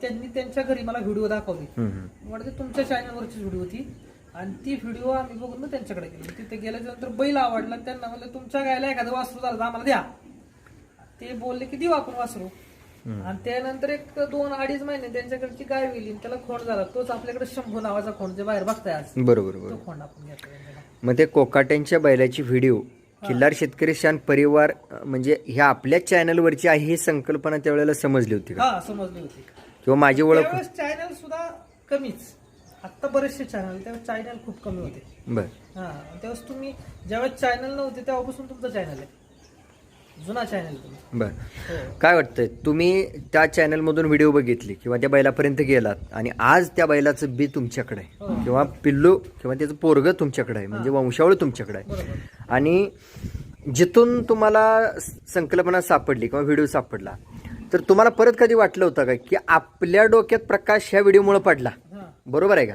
त्यांनी त्यांच्या घरी मला व्हिडिओ दाखवली. म्हणजे तुमच्या चॅनलवरची व्हिडिओ होती. आणि ती व्हिडिओ आम्ही बघून मग त्यांच्याकडे गेलो. तिथे गेल्याच्यानंतर बैल आवडला. त्यांना म्हणलं तुमच्या गायला एखादं वासरू झालं तर आम्हाला द्या. ते बोलले की देऊ आपण वासरू. आणि त्यानंतर एक दोन अडीच महिने त्यांच्याकडची गाय गेली त्याला खोंड झाला. तोच आपल्याकडे शंभू नावाचा खोंड जे बाहेर बघताय आज. बरोबर बरोबर. तो खोंड आपण घेतला त्यांच्याकडे. मग ते कोकाट्यांच्या बैलाची व्हिडिओ किल्लार शेतकरी शान परिवार म्हणजे ह्या आपल्या चॅनलवरची आहे ही संकल्पना त्यावेळेला समजली होती हा समजली होती. किंवा माझी ओळख त्यावेळेस चॅनल सुद्धा कमीच. आता बरेचसे चॅनल त्यावेळेस चॅनल खूप कमी होते. बर. हा त्यावेळेस तुम्ही ज्यावेळेस चॅनल नव्हते तेव्हापासून तुमचं चॅनल आहे. जुना चॅनल तुम्ही बर. हो. काय वाटतंय तुम्ही त्या चॅनलमधून व्हिडिओ बघितली किंवा त्या बैलापर्यंत गेलात आणि आज त्या बैलाचं बी तुमच्याकडे आहे. हो. किंवा पिल्लू किंवा त्याचं पोरग तुमच्याकडे आहे म्हणजे वंशावळ तुमच्याकडे आहे. बरोबर. आणि जिथून तुम्हाला संकल्पना सापडली किंवा व्हिडिओ सापडला तर तुम्हाला परत कधी वाटलं होतं का की आपल्या डोक्यात प्रकाश ह्या व्हिडिओमुळे पडला? बरोबर आहे का?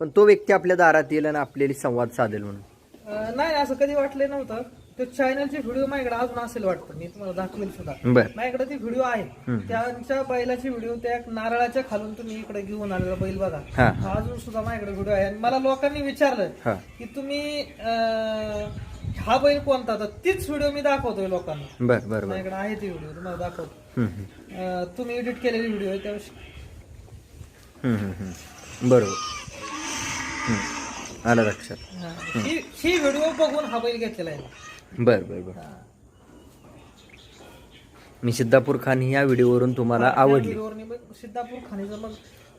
पण तो व्यक्ती आपल्या दारात येईल आणि आपल्याला संवाद साधेल म्हणून. नाही असं कधी वाटलं नव्हतं. ते चॅनलचे व्हिडिओ माझ्याकडे अजून असेल वाटतं. मी तुम्हाला दाखवेल सुद्धा. माझ्याकडे ती व्हिडिओ आहे. त्यांच्या बैलाची व्हिडिओ त्या नारळाच्या खालून तुम्ही इकडे घेऊन आलेला बैल बघा. अजून सुद्धा माझ्याकडे व्हिडिओ आहे. आणि मला लोकांनी विचारलं की तुम्ही हा बैल कोणता? तर तीच व्हिडिओ मी दाखवतोय लोकांना. बर बर बर. माझ्याकडे आहे ती व्हिडिओ तुम्हाला दाखवतो. हम्म, हम्म. अं, तुम्ही एडिट केलेली व्हिडिओ आहे त्यावेळेस हम्म, हम्म, हम्म. बरोबर. हम्म. आलं लक्षात. हा. ही ही व्हिडिओ बघून हा बैल घेतलेला आहे. बर बर बर. मी सिद्धापूर खान ही या व्हिडिओवरून तुम्हाला त्या आवडली. व्हिडिओवरनी मग सिद्धापूर खाणीचं मग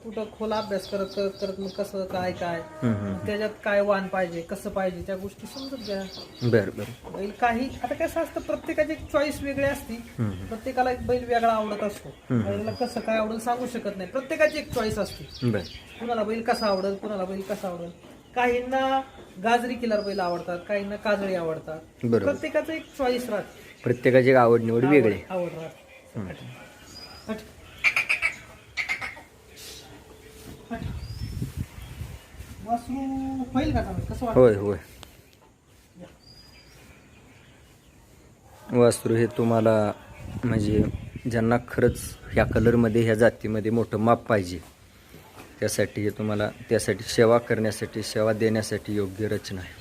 कुठं खोला अभ्यास करत करत करत मग कसं काय काय. मग त्याच्यात काय वाण पाहिजे कसं पाहिजे त्या गोष्टी समजत घ्या. बर बर. बैल काही आता कसं असतं प्रत्येकाची चॉईस वेगळी असती. प्रत्येकाला एक बैल वेगळा आवडत असतो. बैलाला कसं काय आवडेल सांगू शकत नाही. प्रत्येकाची एक चॉईस असते. बर. कुणाला बैल कसा आवडेल कुणाला बैल कसा आवडेल. काहींना गाजरी किलर बैल आवडतात काहींना काजळी आवडतात. बरोबर. प्रत्येकाचं एक चॉईस राहते. प्रत्येकाची आवड निवड वेगळी. आवड राहते. वासरू होईल का चांगलं? कसं वाटतं? होय होय. वास्तू हे तुम्हाला म्हणजे ज्यांना खरंच ह्या कलरमध्ये ह्या जातीमध्ये मोठं माप पाहिजे त्यासाठी हे तुम्हाला त्यासाठी सेवा करण्यासाठी सेवा देण्यासाठी योग्य रचना आहे.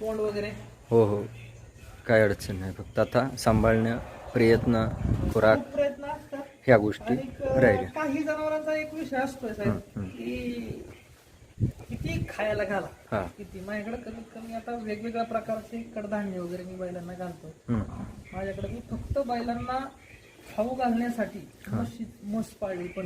तोंड वगैरे? हो हो. काय अडचण नाही. फक्त आता सांभाळणं प्रयत्न खुराक खूप प्रयत्न असतात. ह्या गोष्टी आणि राहिल्या. काही जनावरांचा एक विषय असतोय साहेब की किती खायला घाला. हा. किती? माझ्याकडे कमीत कमी आता वेगवेगळ्या प्रकारचे कडधान्य वगैरे मी बैलांना घालतो. हम्म. माझ्याकडे मी फक्त बैलांना खाऊ घालण्यासाठी म्हशी म्हस पाळली पण